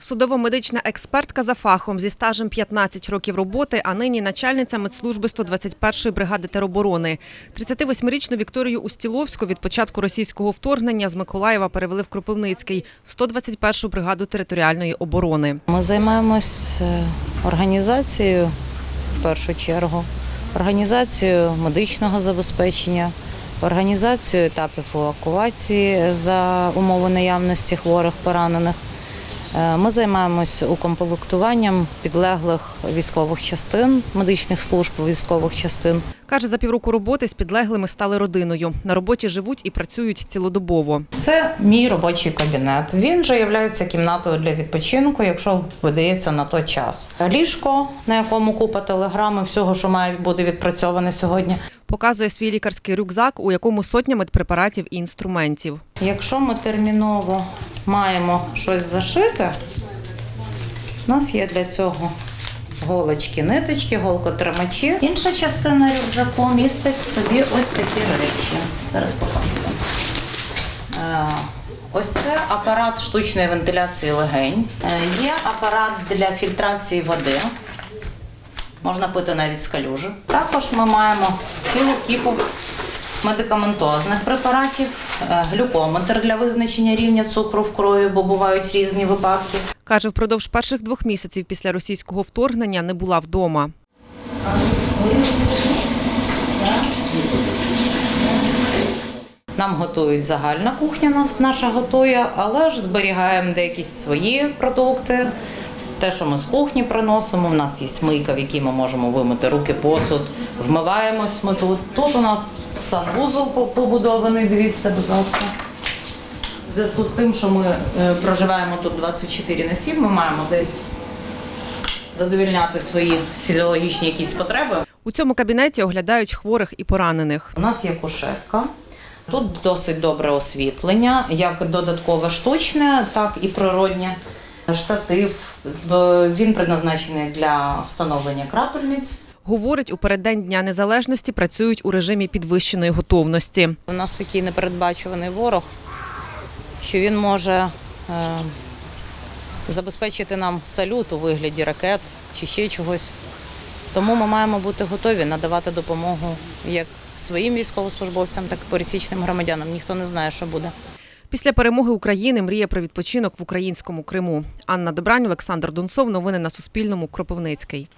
Судово-медична експертка за фахом зі стажем 15 років роботи, а нині начальниця медслужби 121-ї бригади тероборони. 38-річну Вікторію Устіловську від початку російського вторгнення з Миколаєва перевели в Кропивницький в 121-шу бригаду територіальної оборони. Ми займаємось е, організацією в першу чергу, організацією медичного забезпечення, організацією етапів евакуації за умови наявності хворих поранених. Е, Ми займаємось укомплектуванням підлеглих військових частин, медичних служб військових частин. Каже, за півроку роботи з підлеглими стали родиною. На роботі живуть і працюють цілодобово. Це мій робочий кабінет. Він же є кімнатою для відпочинку, якщо видається на той час. Ліжко, на якому купа телеграми, всього, що має бути відпрацьоване сьогодні. Показує свій лікарський рюкзак, у якому сотня медпрепаратів і інструментів. Якщо ми терміново маємо щось зашити, у нас є для цього голочки, ниточки, голкотримачі. Інша частина рюкзаку містить в собі ось такі речі. Зараз покажу вам. Е, Ось це апарат штучної вентиляції легень. Е, Є апарат для фільтрації води. Можна пити навіть з калюжі. Також ми маємо цілу кіпу медикаментозних препаратів, е, глюкометр для визначення рівня цукру в крові, бо бувають різні випадки. Каже, впродовж перших двох місяців після російського вторгнення не була вдома. Нам готують загальна кухня, нас- наша готує, але ж зберігаємо деякі свої продукти. Те, що ми з кухні приносимо, у нас є мийка, в якій ми можемо вимити руки, посуд, вмиваємось ми тут. Тут у нас санвузол побудований, дивіться, будь ласка. В зв'язку з тим, що ми е, проживаємо тут 24 на 7, ми маємо десь задовільняти свої фізіологічні якісь потреби. У цьому кабінеті оглядають хворих і поранених. У нас є кушетка. Тут досить добре освітлення, як додаткове штучне, так і природнє. Штатив він предназначений для встановлення крапельниць. Говорить, у переддень Дня Незалежності працюють у режимі підвищеної готовності. У нас такий непередбачуваний ворог, що він може е, забезпечити нам салют у вигляді ракет чи ще чогось. Тому ми маємо бути готові надавати допомогу як своїм військовослужбовцям, так і пересічним громадянам. Ніхто не знає, що буде. Після перемоги України мріє про відпочинок в українському Криму. Анна Добрань, Олександр Донцов. Новини на Суспільному. Кропивницький.